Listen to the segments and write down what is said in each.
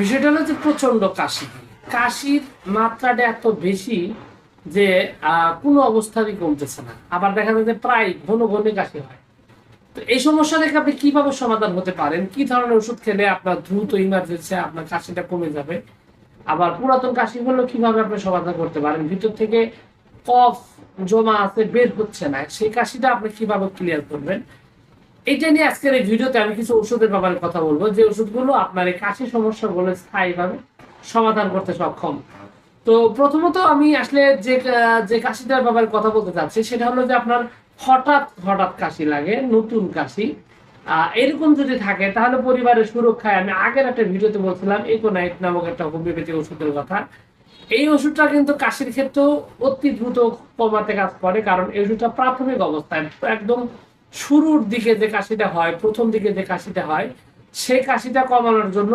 বিষয়টা হলো যে প্রচণ্ড কাশি। কাশির মাত্রাটা এত বেশি যে কোনো অবস্থারই কমতেছে না। আবার দেখা যায় যে প্রায় ঘন ঘন কাশি হয়। তো এই সমস্যা থেকে আপনি কীভাবে সমাধান হতে পারেন? কি ধরনের ওষুধ খেলে আপনার দ্রুত ইমার্জেন্সি আপনার কাশিটা কমে যাবে? আবার পুরাতন কাশি হলেও কীভাবে আপনি সমাধান করতে পারেন? ভিতর থেকে কফ জমা আছে, বের হচ্ছে না। সেই কাশিটা আপনি কীভাবে ক্লিয়ার করবেন? এটা নিয়ে আজকের এই ভিডিওতে আমি কিছু ওষুধের ব্যাপারে কথা বলব। যে ওষুধগুলো আপনার এই কাশি সমস্যাগুলো স্থায়ীভাবে সমাধান করতে সক্ষম। তো প্রথমত আমি আসলে যে যে কাশিটার ব্যাপারে কথা বলতে চাচ্ছি, সেটা হলো যে আপনার হঠাৎ হঠাৎ কাশি লাগে, নতুন কাশি। এরকম যদি থাকে, তাহলে পরিবারের সুরক্ষায় আমি আগের একটা ভিডিওতে বলছিলাম ইকোনাইট নামক একটা হোমিওপ্যাথি ওষুধের কথা। এই ওষুধটা কিন্তু কাশির ক্ষেত্রেও অতি দ্রুত কমাতে কাজ করে, কারণ এই ওষুধটা প্রাথমিক অবস্থায়, একদম শুরুর দিকে যে কাশিটা হয়, প্রথম দিকে যে কাশিটা হয়, সেই কাশিটা কমানোর জন্য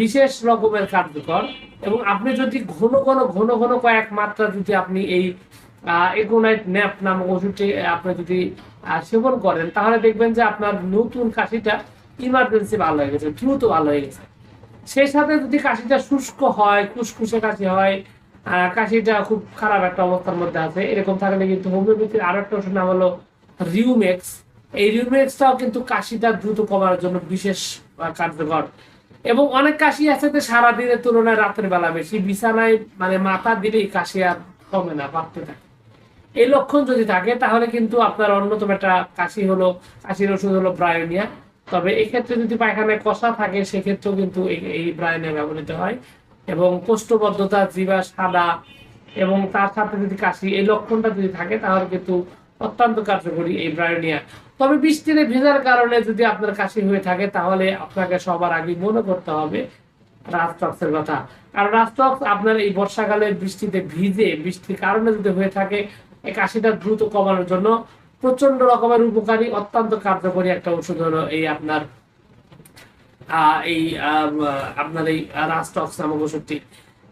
বিশেষ রকমের কার্যকর। এবং আপনি যদি ঘন ঘন ঘন ঘন কয়েক মাত্রা যদি আপনি এই এগোনাইট ন্যাপ নামক ওষুধটি আপনি যদি সেবন করেন, তাহলে দেখবেন যে আপনার নতুন কাশিটা ইমার্জেন্সি ভালো হয়ে গেছে, দ্রুত ভালো হয়ে গেছে। সেই সাথে যদি কাশিটা শুষ্ক হয় কুসকুসে কাশি হয় কাশিটা খুব খারাপ একটা অবস্থার মধ্যে আছে, এরকম থাকলে কিন্তু হোমিওপ্যাথির আরও একটা ওষুধ নাম হলো রিউমেক্স এই রিউমেক্সটাও কিন্তু কাশিটা দ্রুত কমার জন্য বিশেষ কার্যকর। এবং অনেক কাশি আছে যে সারাদিনের তুলনায় রাতের বেলা বেশি। বিছানায় মানে মাথা দিলেই কাশি আর কমে না, বাড়তে থাকে। এই লক্ষণ যদি থাকে, তাহলে কিন্তু আপনার অন্যতম একটা কাশি হলো, কাশির ওষুধ হলো ব্রায়োনিয়া। তবে এক্ষেত্রে যদি পায়খানায় কষা থাকে, সেক্ষেত্রেও কিন্তু এই- এই ব্রায়োনিয়া ব্যবহৃত হয়। এবং কোষ্ঠবদ্ধতা জিবা সাদা এবং তার সাথে যদি কাশি, এই লক্ষণটা যদি থাকে, তাহলে কিন্তু অত্যন্ত কার্যকরী এই ব্রায়োনিয়া। তবে বৃষ্টিতে ভেজার কারণে যদি আপনার কাশি হয়ে থাকে তাহলে আপনাকে সবার আগে মনে করতে হবে রাজটক্সের কথা। কারণ রাজটক্স আপনার এই বর্ষাকালে বৃষ্টিতে ভিজে বৃষ্টির কারণে যদি হয়ে থাকে এই কাশিটা দ্রুত কমানোর জন্য প্রচণ্ড রকমের উপকারী অত্যন্ত কার্যকরী একটা ওষুধ হলো এই আপনার আহ, এই আপনার এই রাজটক্স নামক ওষুধটি।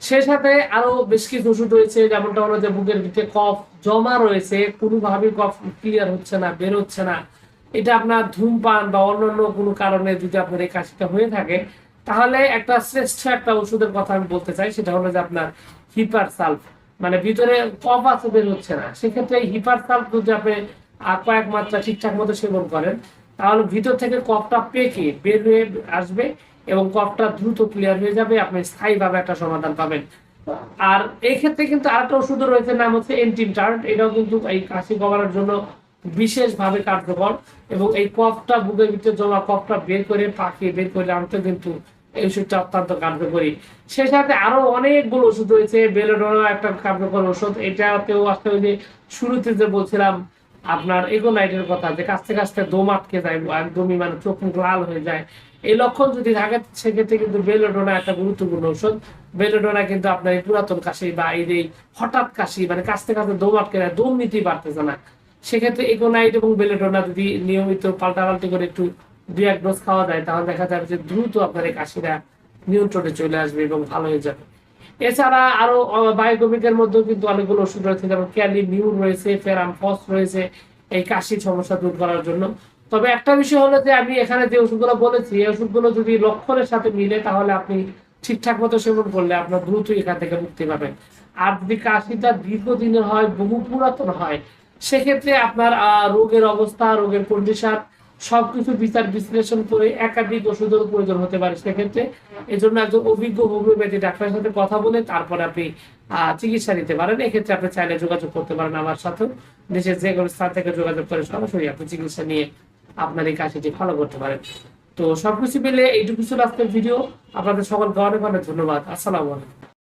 সেই সাথে আরও বেশ কিছু ওষুধ রয়েছে, যেমনটা হলো যে বুকের ভিতরে কফ জমা রয়েছে কোনোভাবেই কফ ক্লিয়ার হচ্ছে না, বের হচ্ছে না। এটা আপনার ধূমপান বা অন্যান্য কোনো কারণে যদি আপনার এই কাশিটা হয়ে থাকে, তাহলে একটা শ্রেষ্ঠ একটা ওষুধের কথা আমি বলতে চাই, সেটা হলো যে আপনার হিপার সালফ মানে ভিতরে কফ আছে, বের হচ্ছে না। সেক্ষেত্রে এই হিপার সালফ যদি আপনি কয়েক মাত্রা ঠিকঠাক মতো সেবন করেন, তাহলে ভিতর থেকে কফটা পেকে, বের হয়ে আসবে এবং কফটা দ্রুত ক্লিয়ার হয়ে যাবে, আপনি স্থায়ীভাবে একটা সমাধান পাবেন। আর এই ক্ষেত্রে কিন্তু আরেকটা ওষুধ রয়েছে, নাম হচ্ছে এন্টিমটার্ট এটাও কিন্তু এই কাশি কমানোর জন্য বিশেষভাবে কার্যকর এবং এই কফটা বুকের ভিতরে জমা কফটা বের করে পাকিয়ে বের করে আনতে কিন্তু এই ওষুধটা অত্যন্ত কার্যকরী। সেই সাথে আরও অনেকগুলো ওষুধ রয়েছে বেলোডোনা একটা কার্যকর ওষুধ। এটাতেও আসতে ওই যে শুরুতে যে বলছিলাম আপনার এগোনাইটের কথা, যে কাছতে কাছতে দম আটকে যায় একদমই মানে চোখ মুখ লাল হয়ে যায়। এই লক্ষণ যদি থাকে, সেক্ষেত্রে কিন্তু বেলোডোনা একটা গুরুত্বপূর্ণ ওষুধ বেলোডোনা কিন্তু আপনার এই পুরাতন কাশি বা এই যে হঠাৎ কাশি মানে কাছতে কাছতে দম আটকে যায় দম নিতেই পারতেছে না। সেক্ষেত্রে এগোনাইট এবং বেলোডোনা যদি নিয়মিত পাল্টাপাল্টি করে একটু দুই এক ডোজ খাওয়া যায়, তাহলে দেখা যাবে যে দ্রুত আপনার এই কাশিটা নিয়ন্ত্রণে চলে আসবে এবং ভালো হয়ে যাবে। এছাড়া আরও বায়োকমিকের মধ্যেও কিন্তু অনেকগুলো ওষুধ রয়েছে, যেমন ক্যালি মিউর রয়েছে ফেরাম ফস রয়েছে, এই কাশির সমস্যা দূর করার জন্য। তবে একটা বিষয় হলো যে, আমি এখানে যে ওষুধগুলো বলেছি, এই ওষুধগুলো যদি লক্ষণের সাথে মিলে, তাহলে আপনি ঠিকঠাক মতো সেবন করলে আপনার দ্রুতই এখান থেকে মুক্তি পাবেন। আর যদি কাশিটা দীর্ঘদিনের হয়, বহু পুরাতন হয়, সেক্ষেত্রে আপনার রোগের অবস্থা, রোগের কন্ডিশন সবকিছু বিচার বিশ্লেষণ করে একাধিক ওষুধের প্রয়োজন হতে পারে সেক্ষেত্রে এই জন্য একজন অভিজ্ঞ হোমিওপ্যাথি ডাক্তারের সাথে কথা বলে তারপর আপনি চিকিৎসা নিতে পারেন। এক্ষেত্রে আপনি চাইলে যোগাযোগ করতে পারেন আমার সাথে দেশের যে কোনো স্থান থেকে যোগাযোগ করে সরাসরি আপনি চিকিৎসা নিয়ে আপনার এই কাশিটি ভালো করতে পারেন। তো সবকিছু মিলে এইটুকু ছিল আজকের ভিডিও। আপনাদের সকলকে অনেক অনেক ধন্যবাদ। আসসালামু আলাইকুম।